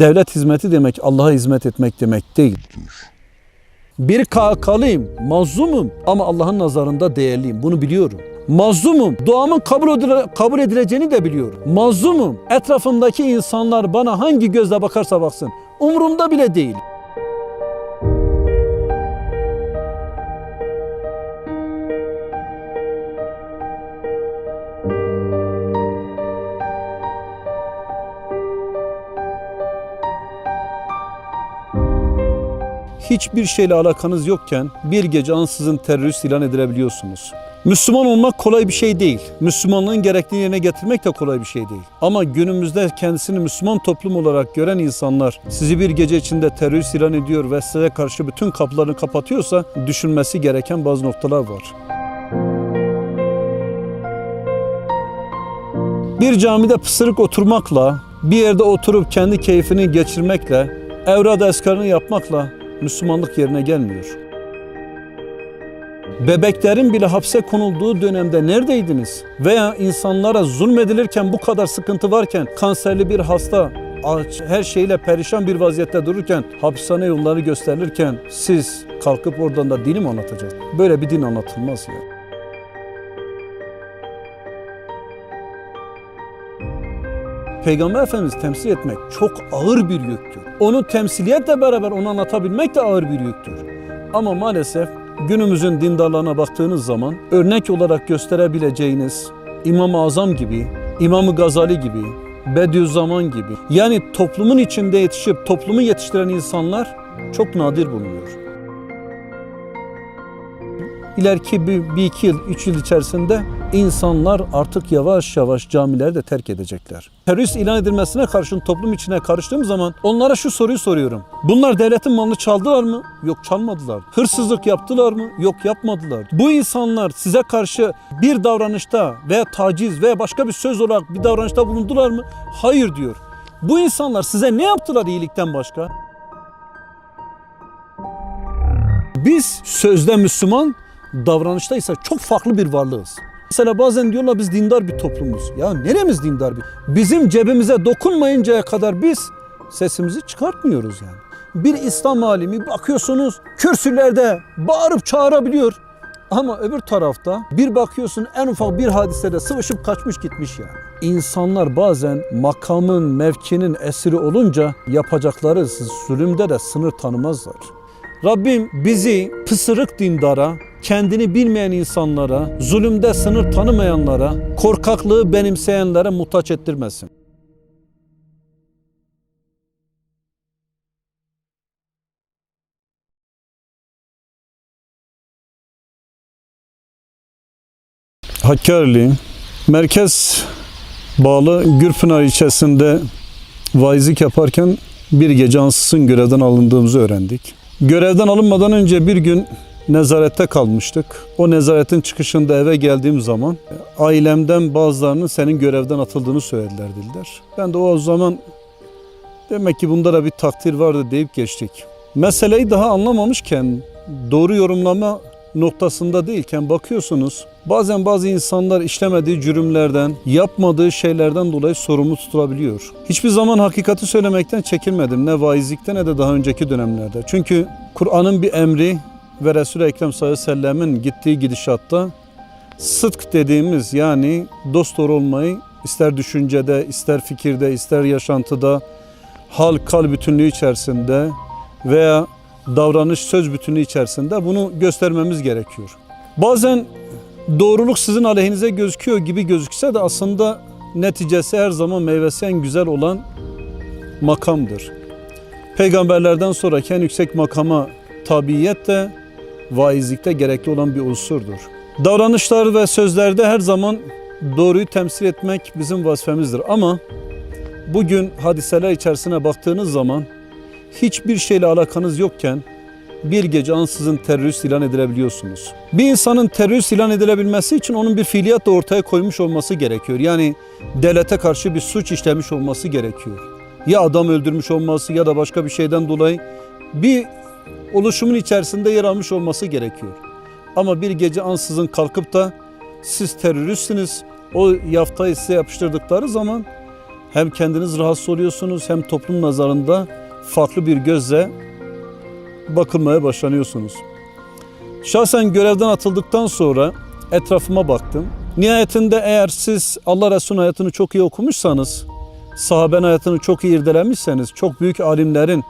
Devlet hizmeti demek Allah'a hizmet etmek demek değil. Bir KHK'lıyım, mazlumum ama Allah'ın nazarında değerliyim. Bunu biliyorum. Mazlumum, duamın kabul, edile- kabul edileceğini de biliyorum. Mazlumum, etrafımdaki insanlar bana hangi gözle bakarsa baksın. Umurumda bile değil. Hiçbir şeyle alakanız yokken bir gece ansızın terörist ilan edilebiliyorsunuz. Müslüman olmak kolay bir şey değil. Müslümanlığın gerektiğini yerine getirmek de kolay bir şey değil. Ama günümüzde kendisini Müslüman toplum olarak gören insanlar sizi bir gece içinde terörist ilan ediyor ve size karşı bütün kapılarını kapatıyorsa düşünmesi gereken bazı noktalar var. Bir camide pısırık oturmakla, bir yerde oturup kendi keyfini geçirmekle, evrad eskarını yapmakla Müslümanlık yerine gelmiyor. Bebeklerin bile hapse konulduğu dönemde neredeydiniz? Veya insanlara zulmedilirken bu kadar sıkıntı varken kanserli bir hasta aç, her şeyle perişan bir vaziyette dururken hapishane yolları gösterilirken siz kalkıp oradan da dini mi anlatacaksınız? Böyle bir din anlatılmaz ya. Peygamber Efendimiz temsil etmek çok ağır bir yüktür. Onu temsiliyetle beraber onu anlatabilmek de ağır bir yüktür. Ama maalesef günümüzün dindarlarına baktığınız zaman örnek olarak gösterebileceğiniz İmam-ı Azam gibi, İmam-ı Gazali gibi, Bediüzzaman gibi yani toplumun içinde yetişip toplumu yetiştiren insanlar çok nadir bulunuyor. İleriki bir, bir iki yıl, üç yıl içerisinde insanlar artık yavaş yavaş camileri de terk edecekler. Terörist ilan edilmesine karşın toplum içine karıştığım zaman onlara şu soruyu soruyorum. Bunlar devletin malını çaldılar mı? Yok çalmadılar. Hırsızlık yaptılar mı? Yok yapmadılar. Bu insanlar size karşı bir davranışta veya taciz veya başka bir söz olarak bir davranışta bulundular mı? Hayır diyor. Bu insanlar size ne yaptılar iyilikten başka? Biz sözde Müslüman, davranışta ise çok farklı bir varlığız. Mesela bazen diyorlar biz dindar bir toplumuz. Ya neremiz dindar bir? Bizim cebimize dokunmayıncaya kadar biz sesimizi çıkartmıyoruz yani. Bir İslam alimi bakıyorsunuz kürsülerde bağırıp çağırabiliyor. Ama öbür tarafta bir bakıyorsun en ufak bir hadisede sıvışıp kaçmış gitmiş yani. İnsanlar bazen makamın, mevkinin esiri olunca yapacakları zulümde de sınır tanımazlar. Rabbim bizi pısırık dindara, kendini bilmeyen insanlara, zulümde sınır tanımayanlara, korkaklığı benimseyenlere muhtaç ettirmesin. Hakkari, merkez bağlı Gürpınar ilçesinde vaizlik yaparken bir gece ansızın görevden alındığımızı öğrendik. Görevden alınmadan önce bir gün nezarette kalmıştık. O nezaretin çıkışında eve geldiğim zaman ailemden bazılarının senin görevden atıldığını söylediler dediler. Ben de o zaman demek ki bunda da bir takdir vardı deyip geçtik. Meseleyi daha anlamamışken doğru yorumlama noktasında değilken bakıyorsunuz bazen bazı insanlar işlemediği cürümlerden, yapmadığı şeylerden dolayı sorumlu tutulabiliyor. Hiçbir zaman hakikati söylemekten çekinmedim ne vaizlikte ne de daha önceki dönemlerde. Çünkü Kur'an'ın bir emri ve Resul-i Ekrem sallallahu aleyhi ve sellemin gittiği gidişatta sıdk dediğimiz yani dost doğru olmayı ister düşüncede, ister fikirde, ister yaşantıda, hal kal bütünlüğü içerisinde veya davranış söz bütünlüğü içerisinde bunu göstermemiz gerekiyor. Bazen doğruluk sizin aleyhinize gözüküyor gibi gözükse de aslında neticesi her zaman meyvesi en güzel olan makamdır. Peygamberlerden sonraki en yüksek makama tabiyet de vaizlikte gerekli olan bir unsurdur. Davranışlar ve sözlerde her zaman doğruyu temsil etmek bizim vazifemizdir ama bugün hadiseler içerisine baktığınız zaman hiçbir şeyle alakanız yokken bir gece ansızın terörist ilan edilebiliyorsunuz. Bir insanın terörist ilan edilebilmesi için onun bir fiiliyat da ortaya koymuş olması gerekiyor. Yani devlete karşı bir suç işlemiş olması gerekiyor. Ya adam öldürmüş olması ya da başka bir şeyden dolayı bir oluşumun içerisinde yer almış olması gerekiyor. Ama bir gece ansızın kalkıp da siz teröristsiniz o yaftayı size yapıştırdıkları zaman hem kendiniz rahatsız oluyorsunuz hem toplum nazarında farklı bir gözle bakılmaya başlanıyorsunuz. Şahsen görevden atıldıktan sonra etrafıma baktım. Nihayetinde eğer siz Allah Resulü'nün hayatını çok iyi okumuşsanız, sahabenin hayatını çok iyi irdelemişseniz, çok büyük alimlerin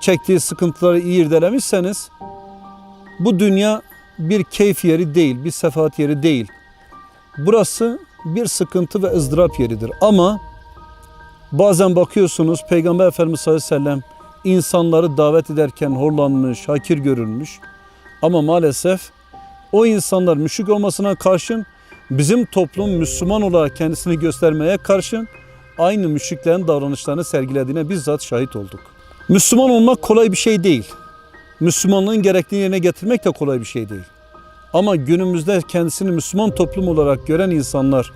çektiği sıkıntıları iyi irdelemişseniz, bu dünya bir keyif yeri değil, bir sefahat yeri değil. Burası bir sıkıntı ve ızdırap yeridir. Ama bazen bakıyorsunuz Peygamber Efendimiz sallallahu aleyhi ve sellem insanları davet ederken horlanmış, hakir görülmüş. Ama maalesef o insanlar müşrik olmasına karşın bizim toplum Müslüman olarak kendisini göstermeye karşın aynı müşriklerin davranışlarını sergilediğine bizzat şahit olduk. Müslüman olmak kolay bir şey değil. Müslümanlığın gerektiğini yerine getirmek de kolay bir şey değil. Ama günümüzde kendisini Müslüman toplum olarak gören insanlar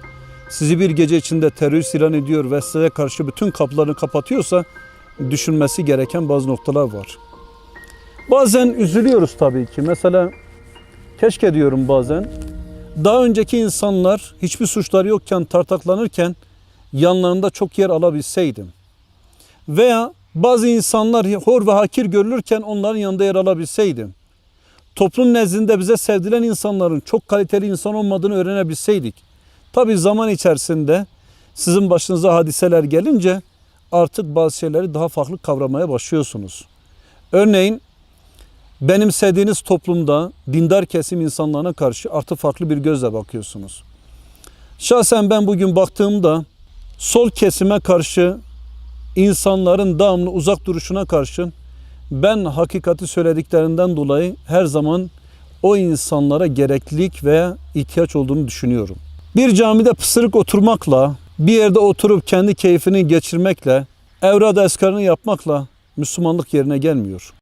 sizi bir gece içinde terörist ilan ediyor ve size karşı bütün kapılarını kapatıyorsa düşünmesi gereken bazı noktalar var. Bazen üzülüyoruz tabii ki. Mesela keşke diyorum bazen daha önceki insanlar hiçbir suçları yokken tartaklanırken yanlarında çok yer alabilseydim. Veya bazı insanlar hor ve hakir görülürken onların yanında yer alabilseydim. Toplum nezdinde bize sevdilen insanların çok kaliteli insan olmadığını öğrenebilseydik. Tabi zaman içerisinde sizin başınıza hadiseler gelince artık bazı şeyleri daha farklı kavramaya başlıyorsunuz. Örneğin benimsediğiniz toplumda dindar kesim insanlarına karşı artık farklı bir gözle bakıyorsunuz. Şahsen ben bugün baktığımda sol kesime karşı insanların devamlı uzak duruşuna karşı ben hakikati söylediklerinden dolayı her zaman o insanlara gereklilik veya ihtiyaç olduğunu düşünüyorum. Bir camide pısırık oturmakla, bir yerde oturup kendi keyfini geçirmekle, evrad eskarını yapmakla Müslümanlık yerine gelmiyor.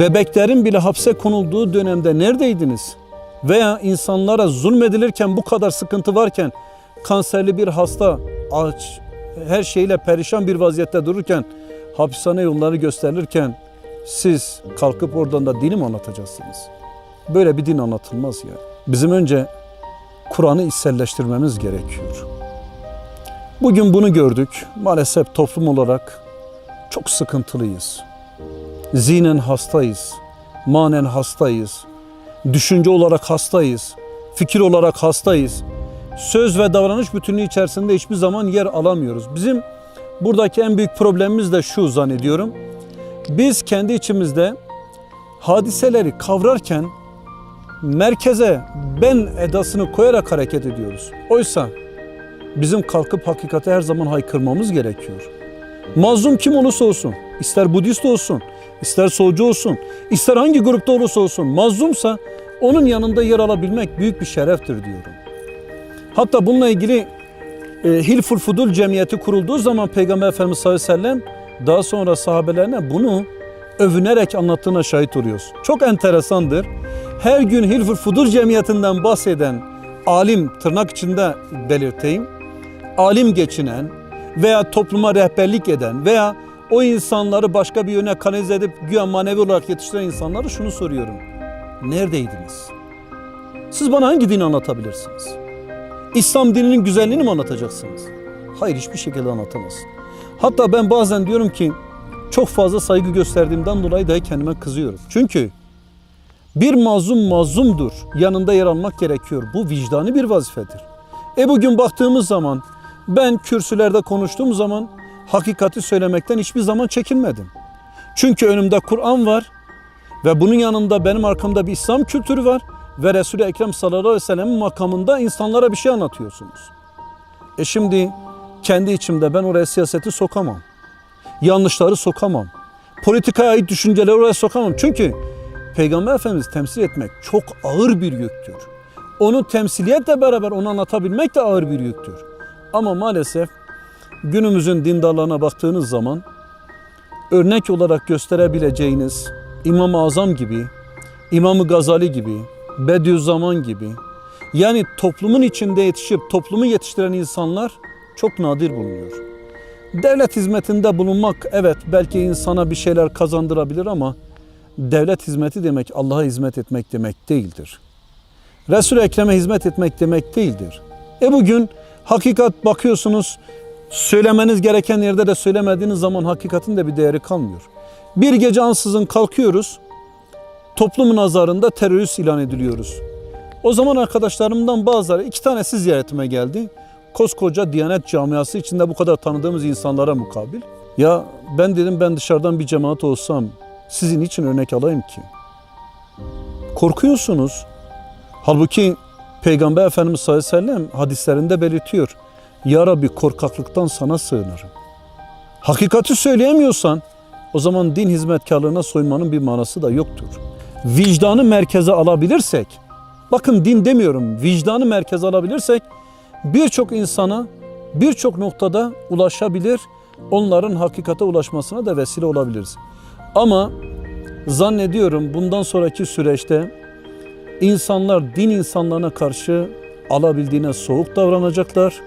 Bebeklerin bile hapse konulduğu dönemde neredeydiniz? Veya insanlara zulmedilirken bu kadar sıkıntı varken kanserli bir hasta aç, her şeyle perişan bir vaziyette dururken hapishane yolları gösterilirken siz kalkıp oradan da dini mi anlatacaksınız? Böyle bir din anlatılmaz ya. Bizim önce Kur'an'ı içselleştirmemiz gerekiyor. Bugün bunu gördük. Maalesef toplum olarak çok sıkıntılıyız. Zihnen hastayız. Manen hastayız. Düşünce olarak hastayız. Fikir olarak hastayız. Söz ve davranış bütünlüğü içerisinde hiçbir zaman yer alamıyoruz. Bizim buradaki en büyük problemimiz de şu zannediyorum. Biz kendi içimizde hadiseleri kavrarken merkeze ben edasını koyarak hareket ediyoruz. Oysa bizim kalkıp hakikate her zaman haykırmamız gerekiyor. Mazlum kim olursa olsun, ister Budist olsun, ister solcu olsun, ister hangi grupta olursa olsun mazlumsa onun yanında yer alabilmek büyük bir şereftir diyorum. Hatta bununla ilgili e, Hilful Fudul Cemiyeti kurulduğu zaman Peygamber Efendimiz sallallahu aleyhi ve sellem daha sonra sahabelerine bunu övünerek anlattığına şahit oluyoruz. Çok enteresandır. Her gün Hilful Fudul Cemiyeti'nden bahseden alim tırnak içinde belirteyim. Alim geçinen veya topluma rehberlik eden veya o insanları başka bir yöne kanalize edip güya manevi olarak yetiştiren insanlara şunu soruyorum. Neredeydiniz? Siz bana hangi dini anlatabilirsiniz? İslam dininin güzelliğini mi anlatacaksınız? Hayır hiçbir şekilde anlatamazsın. Hatta ben bazen diyorum ki çok fazla saygı gösterdiğimden dolayı da kendime kızıyorum. Çünkü bir mazlum mazlumdur. Yanında yer almak gerekiyor. Bu vicdani bir vazifedir. E bugün baktığımız zaman ben kürsülerde konuştuğum zaman hakikati söylemekten hiçbir zaman çekinmedim. Çünkü önümde Kur'an var ve bunun yanında benim arkamda bir İslam kültürü var ve Resul-i Ekrem sallallahu aleyhi ve sellem'in makamında insanlara bir şey anlatıyorsunuz. E şimdi kendi içimde ben oraya siyaseti sokamam. Yanlışları sokamam. Politikaya ait düşünceleri oraya sokamam. Çünkü Peygamber Efendimiz temsil etmek çok ağır bir yüktür. Onu temsiliyetle beraber onu anlatabilmek de ağır bir yüktür. Ama maalesef günümüzün dindarlarına baktığınız zaman örnek olarak gösterebileceğiniz İmam-ı Azam gibi, İmam-ı Gazali gibi, Bediüzzaman gibi yani toplumun içinde yetişip toplumu yetiştiren insanlar çok nadir bulunuyor. Devlet hizmetinde bulunmak evet belki insana bir şeyler kazandırabilir ama devlet hizmeti demek Allah'a hizmet etmek demek değildir. Resul-i Ekrem'e hizmet etmek demek değildir. E bugün hakikat bakıyorsunuz söylemeniz gereken yerde de söylemediğiniz zaman hakikatin de bir değeri kalmıyor. Bir gece ansızın kalkıyoruz, toplumun nazarında terörist ilan ediliyoruz. O zaman arkadaşlarımdan bazıları iki tanesi ziyaretime geldi. Koskoca Diyanet camiası içinde bu kadar tanıdığımız insanlara mukabil. Ya ben dedim ben dışarıdan bir cemaat olsam sizin için örnek alayım ki. Korkuyorsunuz. Halbuki Peygamber Efendimiz sallallahu aleyhi ve sellem hadislerinde belirtiyor. Ya Rabbi korkaklıktan sana sığınırım. Hakikati söyleyemiyorsan o zaman din hizmetkarlığına soymanın bir manası da yoktur. Vicdanı merkeze alabilirsek, bakın din demiyorum, vicdanı merkeze alabilirsek birçok insana birçok noktada ulaşabilir, onların hakikate ulaşmasına da vesile olabiliriz. Ama zannediyorum bundan sonraki süreçte insanlar din insanlarına karşı alabildiğine soğuk davranacaklar.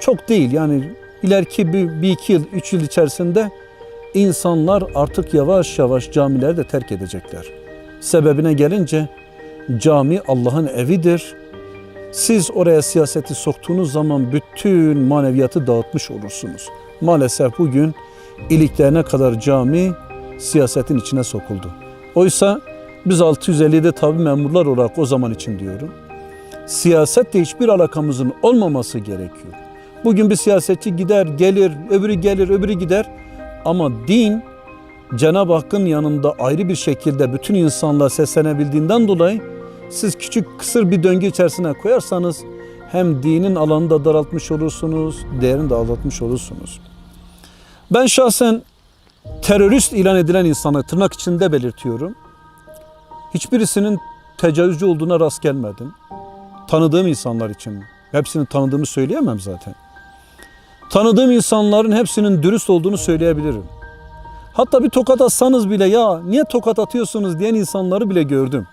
Çok değil yani ileriki bir, bir iki yıl, üç yıl içerisinde insanlar artık yavaş yavaş camileri de terk edecekler. Sebebine gelince cami Allah'ın evidir. Siz oraya siyaseti soktuğunuz zaman bütün maneviyatı dağıtmış olursunuz. Maalesef bugün iliklerine kadar cami siyasetin içine sokuldu. Oysa biz 650'de tabi memurlar olarak o zaman için diyorum. Siyasetle hiçbir alakamızın olmaması gerekiyor. Bugün bir siyasetçi gider, gelir, öbürü gelir, öbürü gider. Ama din Cenab-ı Hakk'ın yanında ayrı bir şekilde bütün insanlığa seslenebildiğinden dolayı siz küçük kısır bir döngü içerisine koyarsanız hem dinin alanını da daraltmış olursunuz, değerini de azaltmış olursunuz. Ben şahsen terörist ilan edilen insanı tırnak içinde belirtiyorum. Hiçbirisinin tecavüzcü olduğuna rast gelmedim. Tanıdığım insanlar için. Hepsini tanıdığımı söyleyemem zaten. Tanıdığım insanların hepsinin dürüst olduğunu söyleyebilirim. Hatta bir tokat atsanız bile ya niye tokat atıyorsunuz diyen insanları bile gördüm.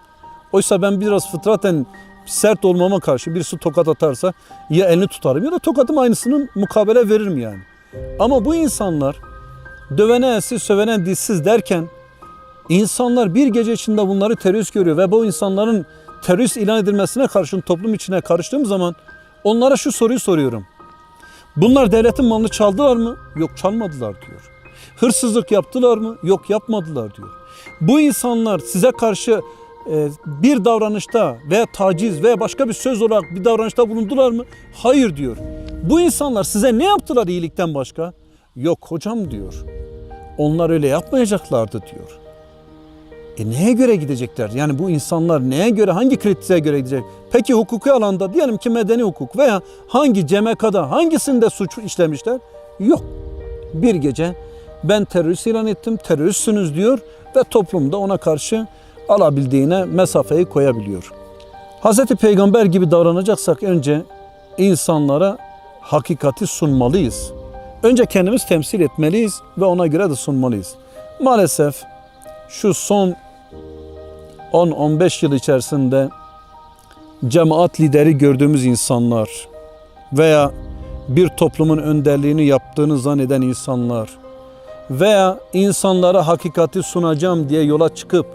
Oysa ben biraz fıtraten sert olmama karşı birisi tokat atarsa ya elini tutarım ya da tokatım aynısının mukabele veririm yani. Ama bu insanlar dövene elsiz sövene dizsiz derken insanlar bir gece içinde bunları terörist görüyor ve bu insanların terörist ilan edilmesine karşın toplum içine karıştığım zaman onlara şu soruyu soruyorum. Bunlar devletin malını çaldılar mı? Yok çalmadılar diyor. Hırsızlık yaptılar mı? Yok yapmadılar diyor. Bu insanlar size karşı e, bir davranışta veya taciz veya başka bir söz olarak bir davranışta bulundular mı? Hayır diyor. Bu insanlar size ne yaptılar iyilikten başka? Yok hocam diyor. Onlar öyle yapmayacaklardı diyor. E neye göre gidecekler? Yani bu insanlar neye göre, hangi kritere göre gidecek? Peki hukuki alanda diyelim ki medeni hukuk veya hangi cemekada, hangisinde suç işlemişler? Yok. Bir gece ben terörist ilan ettim, teröristsiniz diyor ve toplumda ona karşı alabildiğine mesafeyi koyabiliyor. Hz. Peygamber gibi davranacaksak önce insanlara hakikati sunmalıyız. Önce kendimiz temsil etmeliyiz ve ona göre de sunmalıyız. Maalesef şu son 10-15 yıl içerisinde cemaat lideri gördüğümüz insanlar veya bir toplumun önderliğini yaptığını zanneden insanlar veya insanlara hakikati sunacağım diye yola çıkıp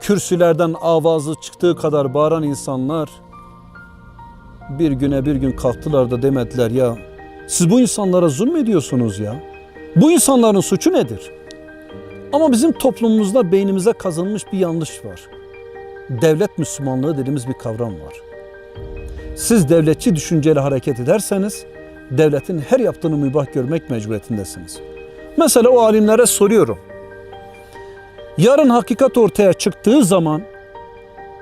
kürsülerden avazı çıktığı kadar bağıran insanlar bir güne bir gün kalktılar da demediler ya siz bu insanlara zulmediyorsunuz ya. Bu insanların suçu nedir? Ama bizim toplumumuzda beynimize kazınmış bir yanlış var. Devlet Müslümanlığı dediğimiz bir kavram var. Siz devletçi düşünceyle hareket ederseniz devletin her yaptığını mübah görmek mecburiyetindesiniz. Mesela o alimlere soruyorum. Yarın hakikat ortaya çıktığı zaman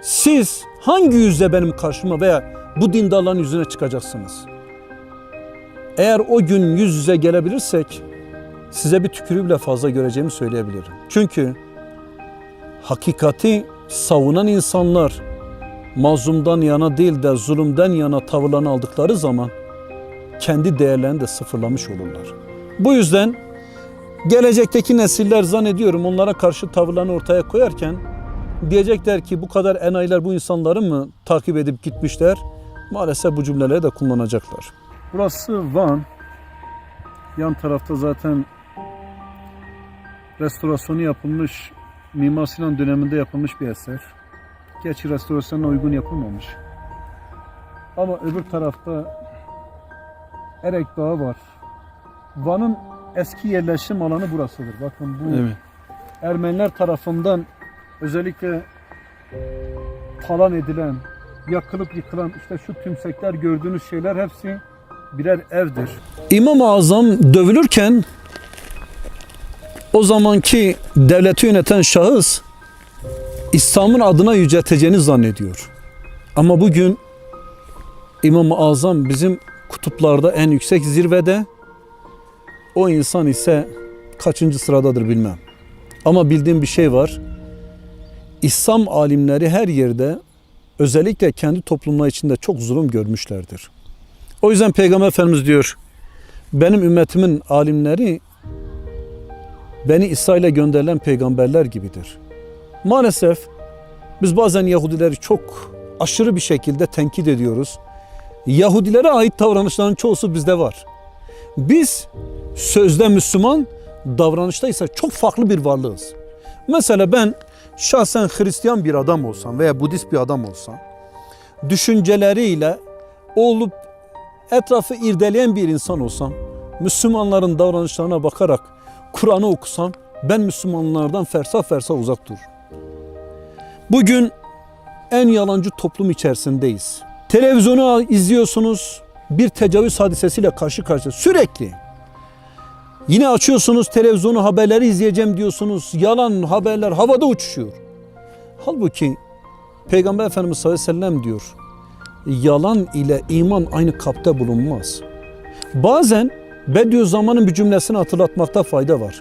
siz hangi yüzle benim karşıma veya bu dindarların yüzüne çıkacaksınız? Eğer o gün yüz yüze gelebilirsek size bir tükürüğü bile fazla göreceğimi söyleyebilirim. Çünkü hakikati savunan insanlar mazlumdan yana değil de zulümden yana tavırlarını aldıkları zaman kendi değerlerini de sıfırlamış olurlar. Bu yüzden gelecekteki nesiller zannediyorum onlara karşı tavırlarını ortaya koyarken diyecekler ki bu kadar enayiler bu insanları mı takip edip gitmişler? Maalesef bu cümleleri de kullanacaklar. Burası Van. Yan tarafta zaten restorasyonu yapılmış, Mimar Sinan döneminde yapılmış bir eser. Gerçi restorasyona uygun yapılmamış. Ama öbür tarafta Erek Dağı var. Van'ın eski yerleşim alanı burasıdır. Bakın bu Evet. Ermeniler tarafından özellikle talan edilen, yakılıp yıkılan işte şu tümsekler gördüğünüz şeyler hepsi birer evdir. İmam-ı Azam dövülürken o zamanki devleti yöneten şahıs İslam'ın adına yücelteceğini zannediyor. Ama bugün İmam-ı Azam bizim kutuplarda en yüksek zirvede. O insan ise kaçıncı sıradadır bilmem. Ama bildiğim bir şey var. İslam alimleri her yerde özellikle kendi toplumları içinde çok zulüm görmüşlerdir. O yüzden Peygamber Efendimiz diyor, benim ümmetimin alimleri beni İsrail'e gönderilen peygamberler gibidir. Maalesef biz bazen Yahudileri çok aşırı bir şekilde tenkit ediyoruz. Yahudilere ait davranışların çoğusu bizde var. Biz sözde Müslüman, davranışta ise çok farklı bir varlığız. Mesela ben şahsen Hristiyan bir adam olsam veya Budist bir adam olsam, düşünceleriyle olup etrafı irdeleyen bir insan olsam, Müslümanların davranışlarına bakarak Kur'an'ı okusam, ben Müslümanlardan fersah fersah uzak dur. Bugün en yalancı toplum içerisindeyiz. Televizyonu izliyorsunuz, bir tecavüz hadisesiyle karşı karşıya sürekli. Yine açıyorsunuz televizyonu haberleri izleyeceğim diyorsunuz. Yalan haberler havada uçuşuyor. Halbuki Peygamber Efendimiz sallallahu aleyhi ve sellem diyor. Yalan ile iman aynı kapta bulunmaz. Bazen Bediüzzaman'ın bir cümlesini hatırlatmakta fayda var.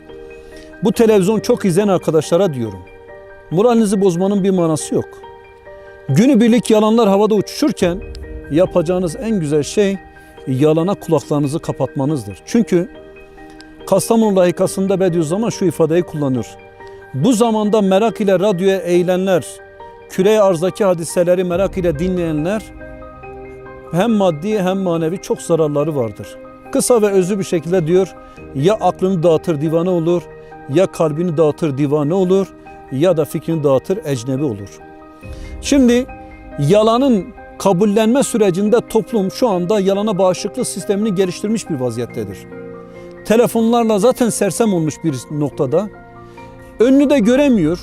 Bu televizyon çok izleyen arkadaşlara diyorum. Moralinizi bozmanın bir manası yok. Günübirlik yalanlar havada uçuşurken yapacağınız en güzel şey yalana kulaklarınızı kapatmanızdır. Çünkü Kastamonu layıkasında Bediüzzaman şu ifadeyi kullanıyor. Bu zamanda merak ile radyoya eğilenler, küre arzdaki hadiseleri merak ile dinleyenler hem maddi hem manevi çok zararları vardır. Kısa ve özlü bir şekilde diyor ya aklını dağıtır divane olur ya kalbini dağıtır divane olur ya da fikrini dağıtır ecnebi olur. Şimdi yalanın kabullenme sürecinde toplum şu anda yalana bağışıklık sistemini geliştirmiş bir vaziyettedir. Telefonlarla zaten sersem olmuş bir noktada. Önünü de göremiyor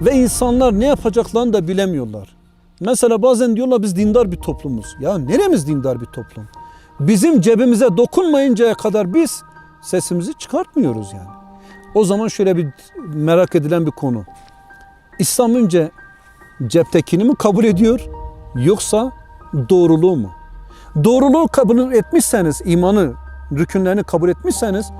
ve insanlar ne yapacaklarını da bilemiyorlar. Mesela bazen diyorlar biz dindar bir toplumuz. Ya neremiz dindar bir toplum? Bizim cebimize dokunmayıncaya kadar biz sesimizi çıkartmıyoruz yani. O zaman şöyle bir merak edilen bir konu. İslam önce ceptekini mi kabul ediyor yoksa doğruluğu mu? Doğruluğu kabul etmişseniz, imanı, rükünlerini kabul etmişseniz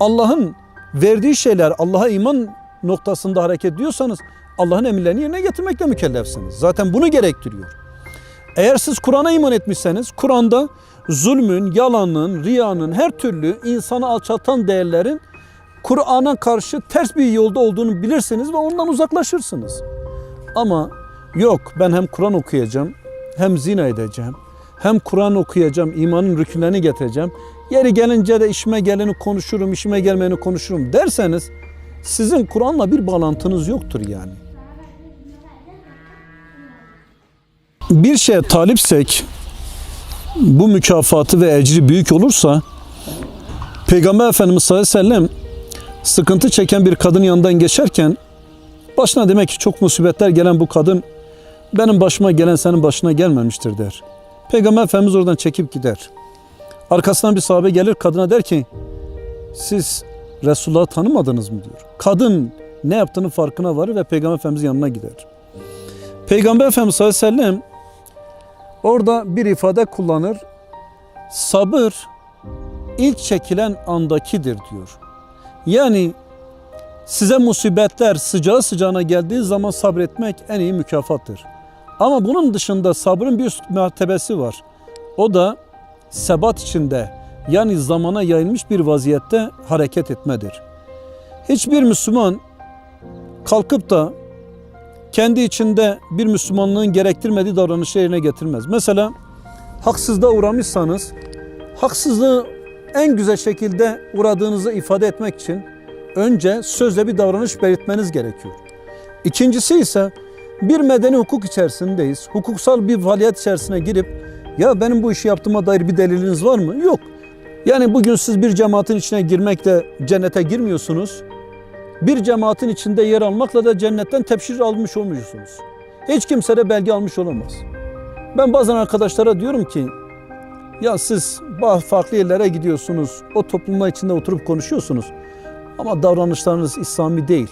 Allah'ın verdiği şeyler, Allah'a iman noktasında hareket ediyorsanız Allah'ın emirlerini yerine getirmekle mükellefsiniz. Zaten bunu gerektiriyor. Eğer siz Kur'an'a iman etmişseniz Kur'an'da zulmün, yalanın, riyanın, her türlü insanı alçaltan değerlerin Kur'an'a karşı ters bir yolda olduğunu bilirsiniz ve ondan uzaklaşırsınız. Ama yok ben hem Kur'an okuyacağım hem zina edeceğim. Hem Kur'an okuyacağım, imanın rükünlerini getireceğim. Yeri gelince de işime geleni konuşurum, işime gelmeyeni konuşurum derseniz sizin Kur'an'la bir bağlantınız yoktur yani. Bir şeye talipsek bu mükafatı ve ecri büyük olursa Peygamber Efendimiz sallallahu aleyhi ve sellem sıkıntı çeken bir kadın yanından geçerken başına demek ki çok musibetler gelen bu kadın benim başıma gelen senin başına gelmemiştir der. Peygamber Efendimiz oradan çekip gider. Arkasından bir sahabe gelir kadına der ki siz Resulullah'ı tanımadınız mı diyor. Kadın ne yaptığının farkına varır ve Peygamber Efendimiz yanına gider. Peygamber Efendimiz sallallahu aleyhi ve sellem orada bir ifade kullanır. Sabır ilk çekilen andakidir diyor. Yani size musibetler sıcağı sıcağına geldiği zaman sabretmek en iyi mükafattır. Ama bunun dışında sabrın bir üst mertebesi var. O da sebat içinde yani zamana yayılmış bir vaziyette hareket etmedir. Hiçbir Müslüman kalkıp da kendi içinde bir Müslümanlığın gerektirmediği davranışı yerine getirmez. Mesela haksızlığa uğramışsanız haksızlığı en güzel şekilde uğradığınızı ifade etmek için önce sözle bir davranış belirtmeniz gerekiyor. İkincisi ise bir medeni hukuk içerisindeyiz. Hukuksal bir faaliyet içerisine girip Ya benim bu işi yaptığıma dair bir deliliniz var mı? Yok. Yani bugün siz bir cemaatin içine girmekle cennete girmiyorsunuz. Bir cemaatin içinde yer almakla da cennetten tepşir almış olmuyorsunuz. Hiç kimse de belge almış olamaz. Ben bazen arkadaşlara diyorum ki ya siz bazı farklı yerlere gidiyorsunuz. O toplumla içinde oturup konuşuyorsunuz. Ama davranışlarınız İslami değil.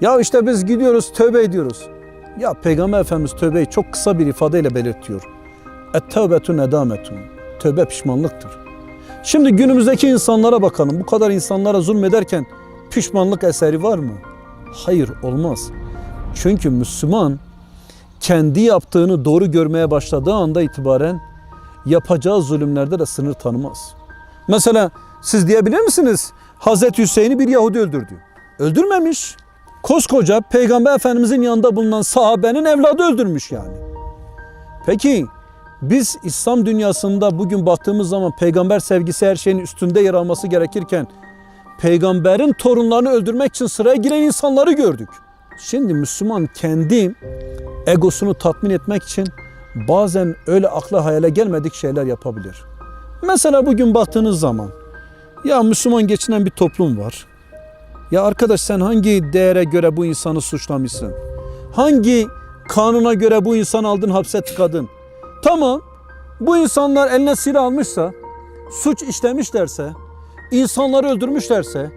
Ya işte biz gidiyoruz tövbe ediyoruz. Ya Peygamber Efendimiz tövbeyi çok kısa bir ifadeyle belirtiyor. Et-tevbetü nedametun. Tövbe pişmanlıktır. Şimdi günümüzdeki insanlara bakalım. Bu kadar insanlara zulmederken pişmanlık eseri var mı? Hayır olmaz. Çünkü Müslüman kendi yaptığını doğru görmeye başladığı anda itibaren yapacağı zulümlerde de sınır tanımaz. Mesela siz diyebilir misiniz? Hazreti Hüseyin'i bir Yahudi öldürdü. Öldürmemiş. Koskoca Peygamber Efendimizin yanında bulunan sahabenin evladı öldürmüş yani. Peki biz İslam dünyasında bugün baktığımız zaman peygamber sevgisi her şeyin üstünde yer alması gerekirken peygamberin torunlarını öldürmek için sıraya giren insanları gördük. Şimdi Müslüman kendi egosunu tatmin etmek için bazen öyle akla hayale gelmedik şeyler yapabilir. Mesela bugün baktığınız zaman ya Müslüman geçinen bir toplum var. Ya arkadaş sen hangi değere göre bu insanı suçlamışsın? Hangi kanuna göre bu insanı aldın hapse tıkadın? Tamam bu insanlar eline silah almışsa, suç işlemişlerse, insanları öldürmüşlerse,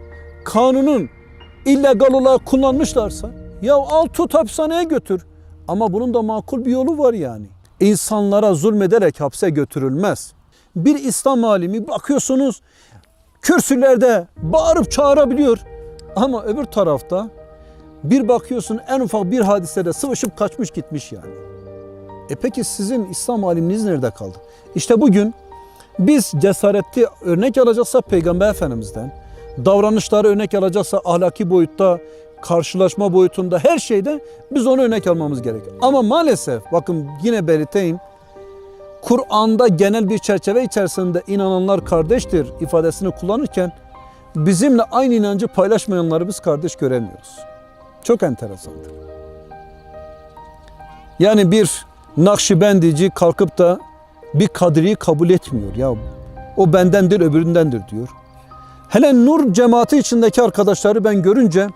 kanunun illegal olarak kullanmışlarsa ya al tut hapishaneye götür. Ama bunun da makul bir yolu var yani. İnsanlara zulmederek hapse götürülmez. Bir İslam alimi bakıyorsunuz kürsülerde bağırıp çağırabiliyor. Ama öbür tarafta bir bakıyorsun en ufak bir hadisede sıvışıp kaçmış gitmiş yani. E peki sizin İslam aliminiz nerede kaldı? İşte bugün biz cesaretli örnek alacaksa Peygamber Efendimiz'den, davranışları örnek alacaksa ahlaki boyutta, karşılaşma boyutunda her şeyde biz onu örnek almamız gerekiyor. Ama maalesef bakın yine belirteyim. Kur'an'da genel bir çerçeve içerisinde inananlar kardeştir ifadesini kullanırken bizimle aynı inancı paylaşmayanları biz kardeş göremiyoruz. Çok enteresandır. Yani bir Nakşibendici kalkıp da bir kadriyi kabul etmiyor. Ya o bendendir öbüründendir diyor. Hele Nur cemaati içindeki arkadaşları ben görünce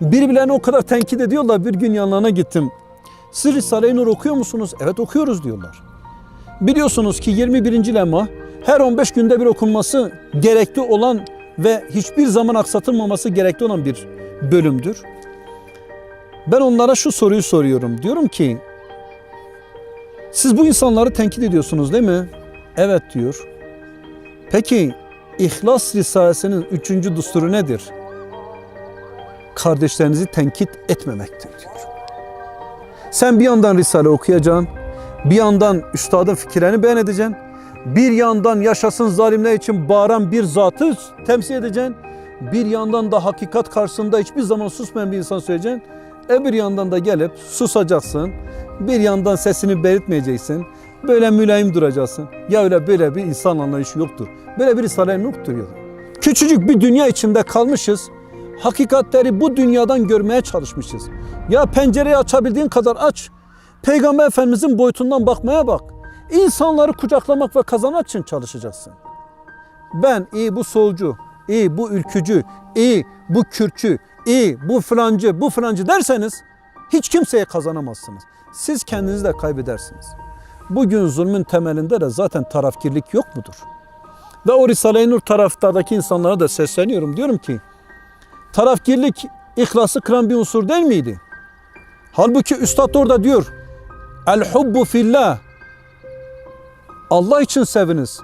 birbirlerini o kadar tenkit ediyorlar. Bir gün yanlarına gittim. Siz Risale-i Nur okuyor musunuz? Evet okuyoruz diyorlar. Biliyorsunuz ki 21. lemma her 15 günde bir okunması gerekli olan ve hiçbir zaman aksatılmaması gerekli olan bir bölümdür. Ben onlara şu soruyu soruyorum. Diyorum ki siz bu insanları tenkit ediyorsunuz değil mi? Evet diyor. Peki İhlas Risalesi'nin üçüncü düsturu nedir? Kardeşlerinizi tenkit etmemektir diyor. Sen bir yandan Risale okuyacaksın, bir yandan üstadın fikirlerini beyan edeceksin, bir yandan yaşasın zalimler için bağıran bir zatı temsil edeceksin, bir yandan da hakikat karşısında hiçbir zaman susmayan bir insan söyleyeceksin, öbür yandan da gelip susacaksın, bir yandan sesini belirtmeyeceksin, böyle mülayim duracaksın. Ya öyle böyle bir insan anlayışı yoktur. Böyle bir risale yoktur ya. Küçücük bir dünya içinde kalmışız. Hakikatleri bu dünyadan görmeye çalışmışız. Ya pencereyi açabildiğin kadar aç. Peygamber Efendimizin boyutundan bakmaya bak. İnsanları kucaklamak ve kazanmak için çalışacaksın. Ben iyi bu solcu, iyi bu ülkücü, iyi bu kürkçü, iyi bu flancı, bu flancı derseniz hiç kimseye kazanamazsınız. Siz kendinizi de kaybedersiniz. Bugün zulmün temelinde de zaten tarafkirlik yok mudur? Ve o Risale-i Nur taraftardaki insanlara da sesleniyorum. Diyorum ki tarafkirlik ihlası kıran bir unsur değil miydi? Halbuki Üstad orada diyor El hubbu fillah Allah için seviniz.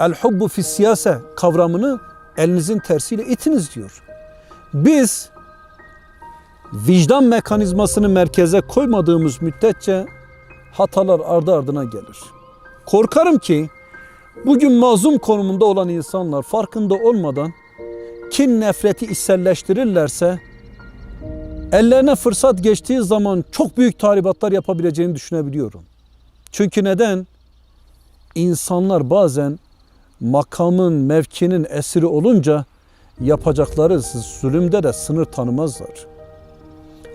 El hubbu fis siyase kavramını elinizin tersiyle itiniz diyor. Biz vicdan mekanizmasını merkeze koymadığımız müddetçe hatalar ardı ardına gelir. Korkarım ki bugün mazlum konumunda olan insanlar farkında olmadan kin nefreti içselleştirirlerse ellerine fırsat geçtiği zaman çok büyük tahribatlar yapabileceğini düşünebiliyorum. Çünkü neden? İnsanlar bazen makamın, mevkinin esiri olunca yapacakları zulümde de sınır tanımazlar.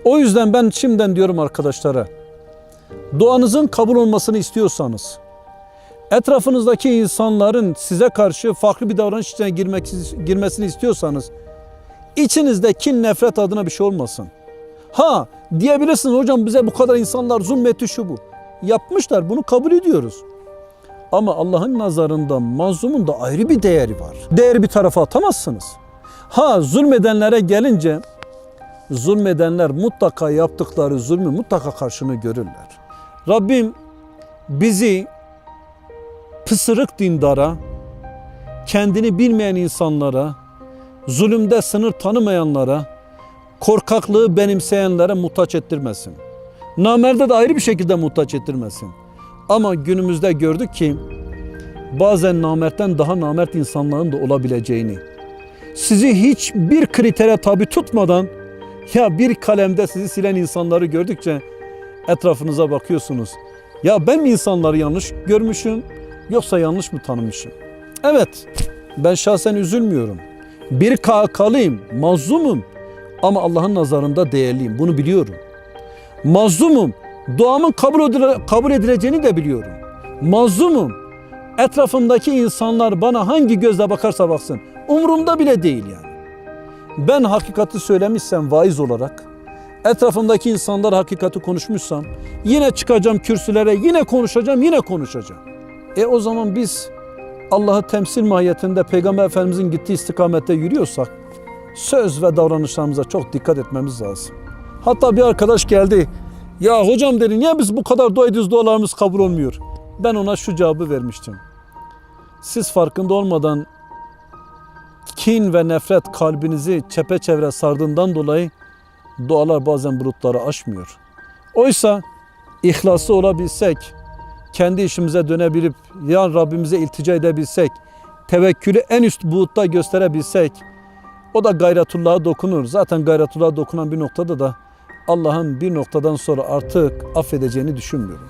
O yüzden ben şimdiden diyorum arkadaşlara, duanızın kabul olmasını istiyorsanız, etrafınızdaki insanların size karşı farklı bir davranış içine girmek, girmesini istiyorsanız içinizde kin nefret adına bir şey olmasın. Ha diyebilirsiniz hocam bize bu kadar insanlar zulmetti şu bu. Yapmışlar bunu kabul ediyoruz. Ama Allah'ın nazarında mazlumun da ayrı bir değeri var. Değeri bir tarafa atamazsınız. Ha zulmedenlere gelince zulmedenler mutlaka yaptıkları zulmü mutlaka karşını görürler. Rabbim bizi pısırık dindara, kendini bilmeyen insanlara, zulümde sınır tanımayanlara, korkaklığı benimseyenlere muhtaç ettirmesin. Namerde de ayrı bir şekilde muhtaç ettirmesin. Ama günümüzde gördük ki bazen namertten daha namert insanların da olabileceğini, sizi hiçbir kritere tabi tutmadan ya bir kalemde sizi silen insanları gördükçe etrafınıza bakıyorsunuz. Ya ben mi insanları yanlış görmüşüm yoksa yanlış mı tanımışım? Evet ben şahsen üzülmüyorum. Bir kalkalıyım, mazlumum ama Allah'ın nazarında değerliyim. Bunu biliyorum. Mazlumum, duamın kabul, edile- kabul edileceğini de biliyorum. Mazlumum, etrafımdaki insanlar bana hangi gözle bakarsa baksın umurumda bile değil yani. Ben hakikati söylemişsem vaiz olarak, etrafımdaki insanlar hakikati konuşmuşsam yine çıkacağım kürsülere, yine konuşacağım, yine konuşacağım. E o zaman biz Allah'ı temsil mahiyetinde Peygamber Efendimizin gittiği istikamette yürüyorsak söz ve davranışlarımıza çok dikkat etmemiz lazım. Hatta bir arkadaş geldi. Ya hocam dedi niye biz bu kadar dua ediyoruz dualarımız kabul olmuyor? Ben ona şu cevabı vermiştim. Siz farkında olmadan kin ve nefret kalbinizi çepeçevre sardığından dolayı dualar bazen bulutları aşmıyor. Oysa ihlaslı olabilsek, kendi işimize dönebilip ya Rabbimize iltica edebilsek, tevekkülü en üst buğutta gösterebilsek, o da gayretullah'a dokunur. Zaten gayretullah'a dokunan bir noktada da Allah'ın bir noktadan sonra artık affedeceğini düşünmüyorum.